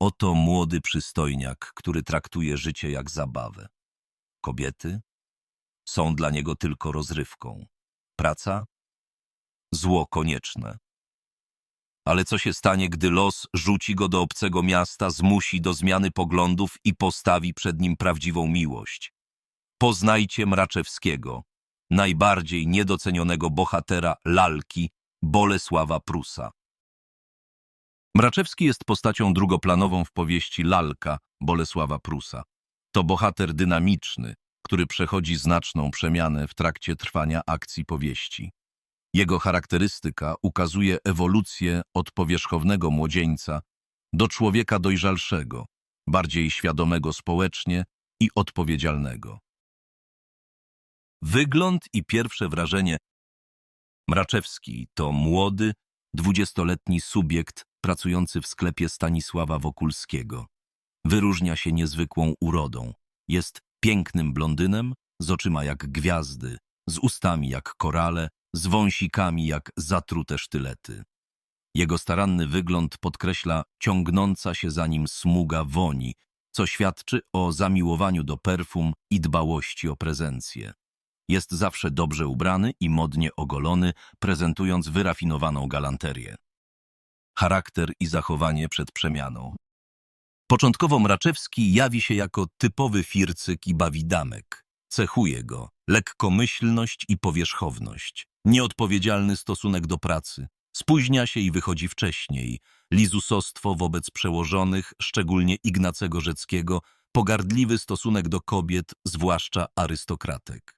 Oto młody przystojniak, który traktuje życie jak zabawę. Kobiety są dla niego tylko rozrywką. Praca? Zło konieczne. Ale co się stanie, gdy los rzuci go do obcego miasta, zmusi do zmiany poglądów i postawi przed nim prawdziwą miłość? Poznajcie Mraczewskiego, najbardziej niedocenionego bohatera lalki Bolesława Prusa. Mraczewski jest postacią drugoplanową w powieści Lalka Bolesława Prusa. To bohater dynamiczny, który przechodzi znaczną przemianę w trakcie trwania akcji powieści. Jego charakterystyka ukazuje ewolucję od powierzchownego młodzieńca do człowieka dojrzalszego, bardziej świadomego społecznie i odpowiedzialnego. Wygląd i pierwsze wrażenie Mraczewski to młody, dwudziestoletni subiekt pracujący w sklepie Stanisława Wokulskiego. Wyróżnia się niezwykłą urodą. Jest pięknym blondynem, z oczyma jak gwiazdy, z ustami jak korale, z wąsikami jak zatrute sztylety. Jego staranny wygląd podkreśla ciągnąca się za nim smuga woni, co świadczy o zamiłowaniu do perfum i dbałości o prezencję. Jest zawsze dobrze ubrany i modnie ogolony, prezentując wyrafinowaną galanterię. Charakter i zachowanie przed przemianą. Początkowo Mraczewski jawi się jako typowy fircyk i bawidamek. Cechuje go lekkomyślność i powierzchowność, nieodpowiedzialny stosunek do pracy, spóźnia się i wychodzi wcześniej, lizusostwo wobec przełożonych, szczególnie Ignacego Rzeckiego, pogardliwy stosunek do kobiet, zwłaszcza arystokratek.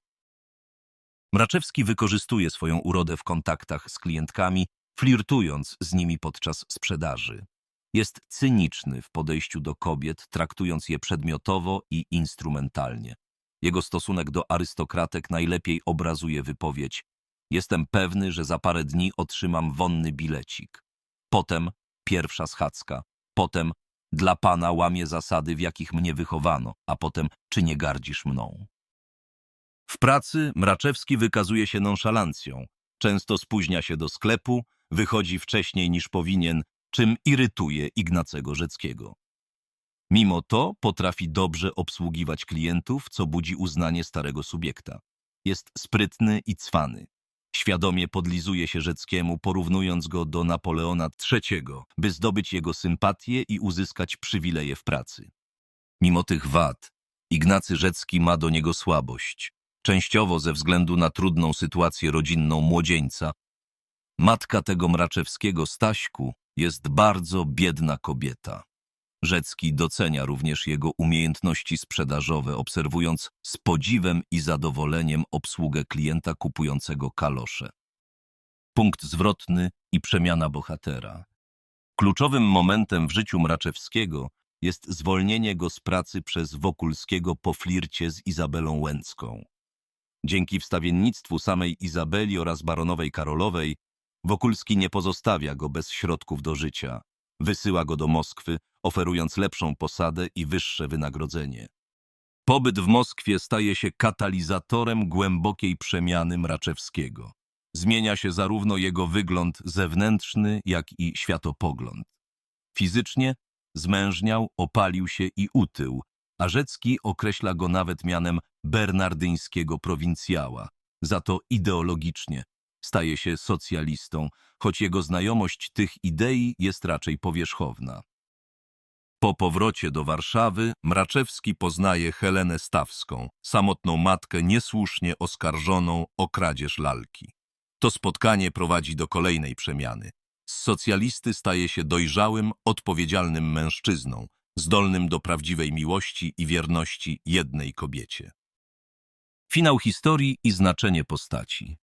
Mraczewski wykorzystuje swoją urodę w kontaktach z klientkami, flirtując z nimi podczas sprzedaży. Jest cyniczny w podejściu do kobiet, traktując je przedmiotowo i instrumentalnie. Jego stosunek do arystokratek najlepiej obrazuje wypowiedź Jestem pewny, że za parę dni otrzymam wonny bilecik. Potem pierwsza schadzka. Potem dla pana łamie zasady, w jakich mnie wychowano, a potem czy nie gardzisz mną. W pracy Mraczewski wykazuje się nonszalancją. Często spóźnia się do sklepu, wychodzi wcześniej niż powinien, czym irytuje Ignacego Rzeckiego. Mimo to potrafi dobrze obsługiwać klientów, co budzi uznanie starego subiekta. Jest sprytny i cwany. Świadomie podlizuje się Rzeckiemu, porównując go do Napoleona III, by zdobyć jego sympatię i uzyskać przywileje w pracy. Mimo tych wad, Ignacy Rzecki ma do niego słabość, częściowo ze względu na trudną sytuację rodzinną młodzieńca. Matka tego Mraczewskiego Staśku jest bardzo biedna kobieta. Rzecki docenia również jego umiejętności sprzedażowe, obserwując z podziwem i zadowoleniem obsługę klienta kupującego kalosze. Punkt zwrotny i przemiana bohatera. Kluczowym momentem w życiu Mraczewskiego jest zwolnienie go z pracy przez Wokulskiego po flircie z Izabelą Łęcką. Dzięki wstawiennictwu samej Izabeli oraz baronowej Karolowej, Wokulski nie pozostawia go bez środków do życia. Wysyła go do Moskwy, oferując lepszą posadę i wyższe wynagrodzenie. Pobyt w Moskwie staje się katalizatorem głębokiej przemiany Mraczewskiego. Zmienia się zarówno jego wygląd zewnętrzny, jak i światopogląd. Fizycznie zmężniał, opalił się i utył, a Rzecki określa go nawet mianem bernardyńskiego prowincjała. Za to ideologicznie staje się socjalistą, choć jego znajomość tych idei jest raczej powierzchowna. Po powrocie do Warszawy Mraczewski poznaje Helenę Stawską, samotną matkę niesłusznie oskarżoną o kradzież lalki. To spotkanie prowadzi do kolejnej przemiany. Z socjalisty staje się dojrzałym, odpowiedzialnym mężczyzną, zdolnym do prawdziwej miłości i wierności jednej kobiecie. Finał historii i znaczenie postaci.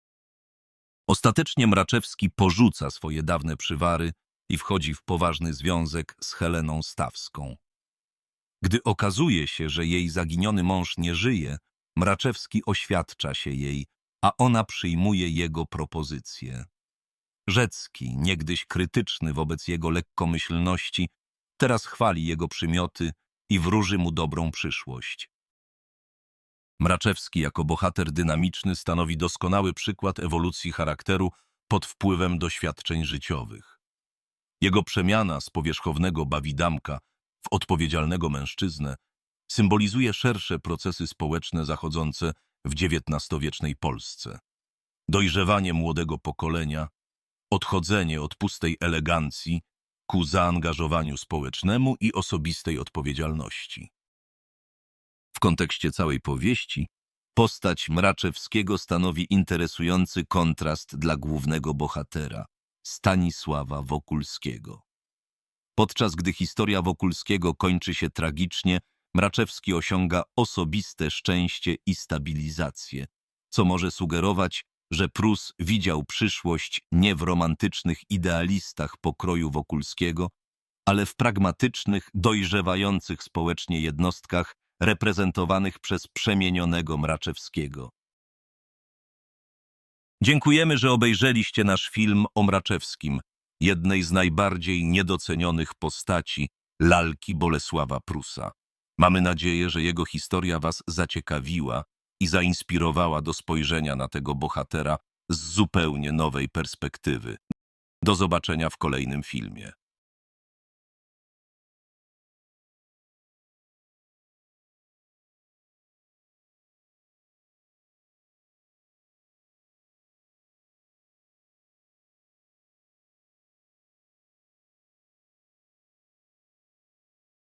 Ostatecznie Mraczewski porzuca swoje dawne przywary i wchodzi w poważny związek z Heleną Stawską. Gdy okazuje się, że jej zaginiony mąż nie żyje, Mraczewski oświadcza się jej, a ona przyjmuje jego propozycję. Rzecki, niegdyś krytyczny wobec jego lekkomyślności, teraz chwali jego przymioty i wróży mu dobrą przyszłość. Mraczewski jako bohater dynamiczny stanowi doskonały przykład ewolucji charakteru pod wpływem doświadczeń życiowych. Jego przemiana z powierzchownego bawidamka odpowiedzialnego mężczyznę, symbolizuje szersze procesy społeczne zachodzące w XIX-wiecznej Polsce. Dojrzewanie młodego pokolenia, odchodzenie od pustej elegancji ku zaangażowaniu społecznemu i osobistej odpowiedzialności. Kontekście całej powieści postać Mraczewskiego stanowi interesujący kontrast dla głównego bohatera, Stanisława Wokulskiego. Podczas gdy historia Wokulskiego kończy się tragicznie, Mraczewski osiąga osobiste szczęście i stabilizację, co może sugerować, że Prus widział przyszłość nie w romantycznych idealistach pokroju Wokulskiego, ale w pragmatycznych, dojrzewających społecznie jednostkach reprezentowanych przez przemienionego Mraczewskiego. Dziękujemy, że obejrzeliście nasz film o Mraczewskim, jednej z najbardziej niedocenionych postaci lalki Bolesława Prusa. Mamy nadzieję, że jego historia Was zaciekawiła i zainspirowała do spojrzenia na tego bohatera z zupełnie nowej perspektywy. Do zobaczenia w kolejnym filmie.